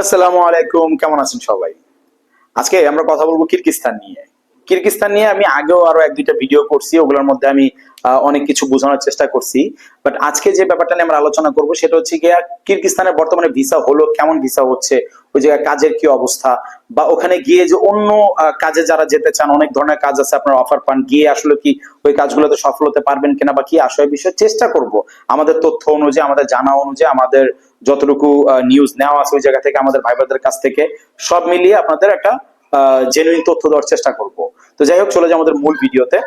আসসালামু আলাইকুম, কেমন আছেন সবাই? আজকে আমরা কথা বলব কিরগিস্তান নিয়ে। কিরগিস্তান নিয়ে আমি আগেও আরও এক দুইটা ভিডিও করছি, ওগুলোর মধ্যে আমি অনেক কিছু বোঝানোর চেষ্টা করছি। বাট আজকে যে ব্যাপারটা নিয়ে আমরা আলোচনা করব সেটা হচ্ছে গিয়ে কিরগিস্তানের বর্তমানে ভিসা হলো, কেমন ভিসা হচ্ছে, ওই জায়গায় কাজের কি অবস্থা, বা ওখানে গিয়ে যে অন্য কাজে যারা যেতে চান, অনেক ধরনের কাজ আছে আপনার অফার পান, গিয়ে আসলে কি ওই কাজগুলোতে সফল হতে পারবেন কিনা, বা কি আসলে বিষয়ে চেষ্টা করব। আমাদের তথ্য অনুযায়ী, আমাদের জানা অনুযায়ী, আমাদের যতটুকু নিউজ নেওয়া আছে ওই জায়গা থেকে, আমাদের ভাই বোনদের কাছ থেকে, সব মিলিয়ে আপনাদের একটা জেনুইন তথ্য দেওয়ার চেষ্টা করব। তো যাই হোক, চলে যাই আমাদের মূল ভিডিওতে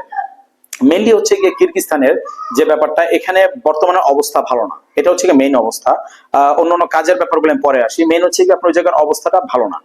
মেনলি হচ্ছে গিয়ে কিরগিস্তানের যে ব্যাপারটা এখানে বর্তমানে অবস্থা ভালো না। এটা হচ্ছে মেইন অবস্থা। আহ, অন্যান্য কাজের ব্যাপারগুলো পরে আসি। মেইন হচ্ছে গিয়ে আপনার জায়গার অবস্থাটা ভালো না।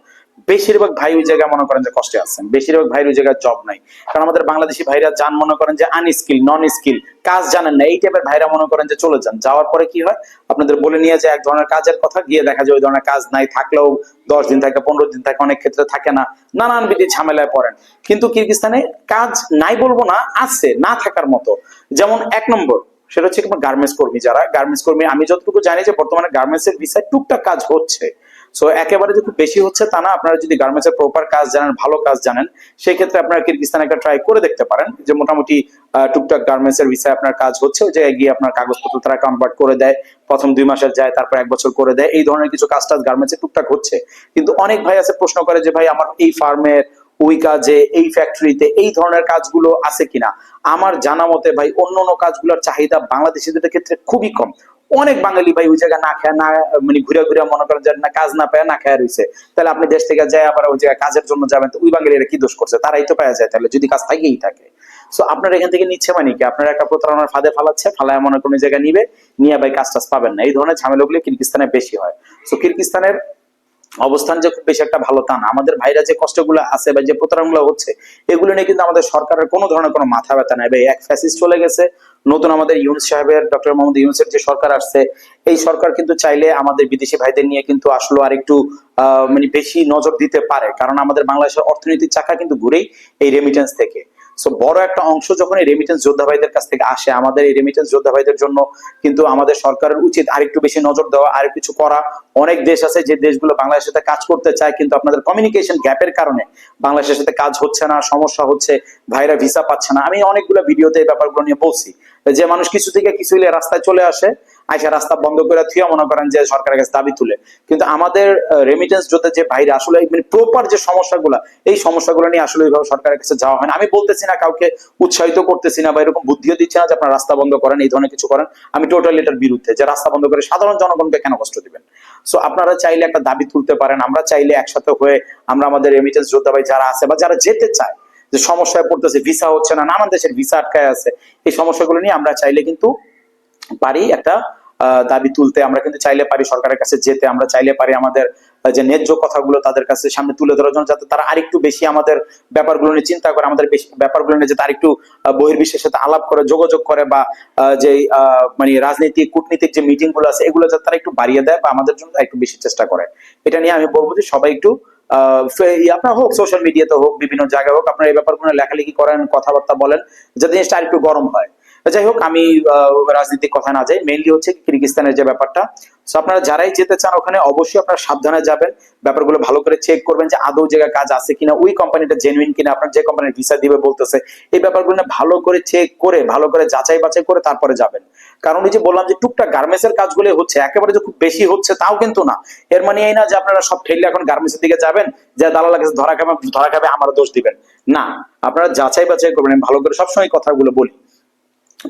বেশিরভাগ ভাই ওই জায়গায় মনে করেন যে কষ্টে আছেন। বেশিরভাগ ভাই ওই জায়গায় জব নাই। কারণ আমাদের বাংলাদেশি ভাইরা যান মনে করেন যে আনস্কিল নন স্কিল কাজ জানেন না। এই টাইপের ভাইরা মনে করেন যে চলে যান। যাওয়ার পরে কি হয়? আপনাদের বলে নিয়ে যায় এক ধরনের কাজের কথা, গিয়ে দেখা যায় ওই ধরনের কাজ নাই, থাকলেও দশ দিন থাকে, পনেরো দিন থাকে, অনেক ক্ষেত্রে থাকে না। নানান বিধি ঝামেলায় পড়েন। কিন্তু কিরগিস্তানে কাজ নাই বলব না, আছে, না থাকার মতো। যেমন এক নম্বর, সেটা হচ্ছে গার্মেন্টস কর্মী যারা গার্মেন্টস কর্মী, আমি যতটুকু জানি যে বর্তমানে গার্মেন্টস এর ভিসায় টুকটাক কাজ হচ্ছে। সো একেবারে যে খুব বেশি হচ্ছে তা না, আপনারা যদি গার্মেন্টসের প্রপার কাজ জানেন, ভালো কাজ জানেন সেই ক্ষেত্রে আপনারা কিরগিস্তানে একটা ট্রাই করে দেখতে পারেন যে মোটামুটি টুকটাক গার্মেন্টস এর ভিসায় আপনার কাজ হচ্ছে ওই জায়গায় গিয়ে আপনার কাগজপত্র তারা কনভার্ট করে দেয়, প্রথম দুই মাসের যায়, তারপর এক বছর করে দেয়, এই ধরনের কিছু কাজ টাজ গার্মেন্টসে টুকটাক হচ্ছে। কিন্তু অনেক ভাই আছে প্রশ্ন করে যে, ভাই, আমার এই ফার্মের ওই কাজে, এই ফ্যাক্টরিতে এই ধরনের কাজগুলো আছে কিনা? আমার জানা মতে ভাই, অন্য অন্য কাজগুলোর চাহিদা বাংলাদেশিদের ক্ষেত্রে খুবই কম। অনেক বাঙালি ভাই ওই জায়গায় না খেয়ে, না মানে ঘুরে ঘুরে মনে করেন যে না, কাজ না পায় না খেয়ে রয়েছে। তাহলে আপনি দেশ থেকে যায় আবার ওই জায়গায় কাজের জন্য যাবেন, তো ওই বাঙালিরা কি দোষ করছে? তারাই তো পাওয়া যায়, তাহলে যদি কাজ থাকেই থাকে। সো আপনার এখান থেকে নিচ্ছে মানে কি? আপনার একটা প্রতারণার ফাঁদে ফালাচ্ছে, ফালায় মনে কোনো জায়গায় নিবে, নিয়ে ভাই কাজ টাজ পাবেন না। এই ধরনের ঝামেলাগুলো কিরগিস্তানে বেশি হয়। সো কিরগিস্তানের অবস্থান যে খুব বেশি একটা ভালো তা না। আমাদের ভাইরা যে কষ্টগুলো আছে বা যে প্রতারণাগুলো হচ্ছে, এগুলো নিয়ে কিন্তু আমাদের সরকারের কোনো ধরনের কোনো মাথা ব্যথা নাই। ভাই, এক ফ্যাসিস্ট চলে গেছে, নতুন আমাদের ইউনুস সাহেবের, ডক্টর মোহাম্মদ ইউনুসের যে সরকার আসছে, এই সরকার কিন্তু চাইলে আমাদের বিদেশি ভাইদের নিয়ে কিন্তু আসলো আর একটু মানে বেশি নজর দিতে পারে। কারণ আমাদের বাংলাদেশের অর্থনীতির চাকা কিন্তু ঘুরেই এই রেমিটেন্স থেকে। সো বড় একটা অংশ যখন এই রেমিটেন্স যোদ্ধা ভাইদের কাছ থেকে আসে, আমাদের এই রেমিটেন্স যোদ্ধা ভাইদের জন্য কিন্তু আমাদের সরকারের উচিত আরেকটু বেশি নজর দেওয়া আর কিছু করা। অনেক দেশ আছে যে দেশগুলো বাংলাদেশের সাথে কাজ করতে চায় কিন্তু আপনাদের কমিউনিকেশন গ্যাপের কারণে বাংলাদেশের সাথে কাজ হচ্ছে না, সমস্যা হচ্ছে, ভাইরা ভিসা পাচ্ছে না। আমি অনেকগুলো ভিডিওতে এই ব্যাপারগুলো নিয়ে বলছি। যে মানুষ কিছু থেকে কিছু রাস্তায় চলে আসে আইসা রাস্তা বন্ধ করে থুয়া মনে করেন যে সরকারের কাছে দাবি তুলে। কিন্তু আমাদের রেমিটেন্স যোদ্ধা যে ভাইরা আসলে মানে প্রপার যে সমস্যাগুলো, এই সমস্যাগুলো নিয়ে আসলে ওইভাবে সরকারের কাছে যাওয়া হয় না। আমি বলতেছি না কাউকে উৎসাহিত করতেছি না বা এরকম বুদ্ধিও দিচ্ছি না যে আপনারা রাস্তা বন্ধ করেন, এই ধরনের কিছু করেন। আমি টোটালি এটার বিরুদ্ধে, যে রাস্তা বন্ধ করে সাধারণ জনগণকে কেন কষ্ট দিবেন? সো আপনারা চাইলে একটা দাবি তুলতে পারেন, আমরা চাইলে একসাথে হয়ে আমরা আমাদের রেমিটেন্স যোদ্ধা ভাই যারা আছে বা যারা যেতে চায়, যে সমস্যায় পড়তেছে ভিসা হচ্ছে না, নানান দেশের ভিসা আটকায় আছে, এই সমস্যাগুলো নিয়ে আমরা চাইলে কিন্তু পারি একটা দাবি তুলতে আমরা কিন্তু চাইলে পারি সরকারের কাছে যেতে, আমরা চাইলে পারি আমাদের যে ন্যায্য কথাগুলো তাদের কাছে সামনে তুলে ধরার জন্য যাতে তারা আরেকটু বেশি আমাদের ব্যাপারগুলো নিয়ে চিন্তা করে, আমাদের ব্যাপারগুলো নিয়ে যাতে আরেকটু বহির্বিশ্বের সাথে আলাপ করে, যোগাযোগ করে বা যে মানে রাজনৈতিক, কূটনীতিক যে মিটিংগুলো আছে, এগুলো যাতে তারা একটু বাড়িয়ে দেয় বা আমাদের জন্য একটু বেশি চেষ্টা করে। এটা নিয়ে আমি বলব যে সবাই একটু আপনার হোক সোশ্যাল মিডিয়াতে হোক, বিভিন্ন জায়গায় হোক, আপনার এই ব্যাপারগুলো লেখালেখি করেন, কথাবার্তা বলেন, যাতে জিনিসটা আরেকটু গরম হয়। যাই হোক, আমি রাজনীতির কথা না যাই মেইনলি হচ্ছে কিরগিস্তানের যে ব্যাপারটা। সো আপনারা যারাই যেতে চান ওখানে, অবশ্যই আপনারা সাবধানে যাবেন। ব্যাপারগুলো ভালো করে চেক করবেন যে আদৌ জায়গায় কাজ আছে কিনা। ওই কোম্পানিটা জেনুইন কিনা, আপনার যে কোম্পানির ভিসা দিবে বলতেছে, এই ব্যাপারগুলো ভালো করে চেক করে, ভালো করে যাচাই বাছাই করে তারপরে যাবেন। কারণ ওই যে বললাম যে টুকটাক গার্মেন্টস এর কাজগুলো হচ্ছে, একেবারে যে খুব বেশি হচ্ছে তাও কিন্তু না। এর মানে এই না যে আপনারা সব ঠেললে এখন গার্মেন্টস এর দিকে যাবেন, যে দালাল কাছে ধরা খাবে ধরা খাবে আমার দোষ দিবেন। না, আপনারা যাচাই বাছাই করবেন। ভালো করে সবসময় কথাগুলো বলি।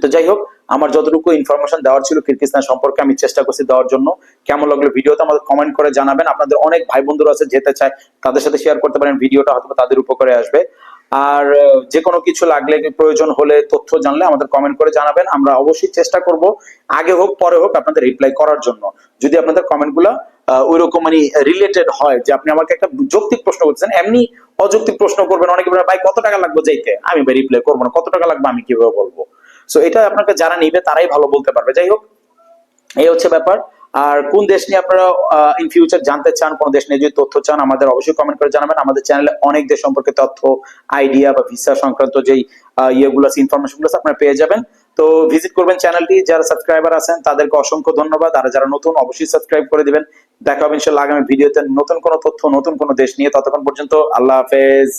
তো যাই হোক, আমার যতটুকু ইনফরমেশন দেওয়ার ছিল কিরগিস্তান সম্পর্কে আমি চেষ্টা করছি দেওয়ার জন্য। কেমন লাগল ভিডিওতে আমাদের কমেন্ট করে জানাবেন। আপনাদের অনেক ভাই বন্ধুরা আছে, যেতে চায়, তাদের সাথে শেয়ার করতে পারেন, ভিডিওটা হয়তো তাদের উপকারে আসবে। আর যে কোনো কিছু লাগলে, প্রয়োজন হলে, তথ্য জানলে আমাদের কমেন্ট করে জানাবেন। আমরা অবশ্যই চেষ্টা করব। আগে হোক, পরে হোক আপনাদের রিপ্লাই করার জন্য। যদি আপনাদের কমেন্টগুলা ওই রকম মানে রিলেটেড হয়, যে আপনি আমাকে একটা যৌক্তিক প্রশ্ন করছেন এমনি অযৌক্তিক প্রশ্ন করবেন, অনেকে ভাই, কত টাকা লাগবে যাইতে? আমি ভাই রিপ্লাই করব না। কত টাকা লাগবে আমি কীভাবে বলব? সো এটা আপনাকে যারা নিবে তারাই ভালো বলতে পারবে। যাই হোক, এই হচ্ছে ব্যাপার। আর কোন দেশ নিয়ে আপনারা ইন ফিউচার জানতে চান, কোন দেশ নিয়ে যদি তথ্য চান, আমাদের অবশ্যই কমেন্ট করে জানাবেন। আমাদের চ্যানেলে অনেক দেশ সম্পর্কে তথ্য আইডিয়া বা ভিসা সংক্রান্ত যেই ইয়েগুলো আছে ইনফরমেশনগুলো আপনারা পেয়ে যাবেন। তো ভিজিট করবেন চ্যানেলটি যারা সাবস্ক্রাইবার আছেন, তাদেরকে অসংখ্য ধন্যবাদ। আর যারা নতুন, অবশ্যই সাবস্ক্রাইব করে দিবেন। দেখা হবে ইনশাল্লাহ আগামী ভিডিওতে নতুন কোনো তথ্য, নতুন কোনো দেশ নিয়ে। ততক্ষণ পর্যন্ত আল্লাহ হাফেজ।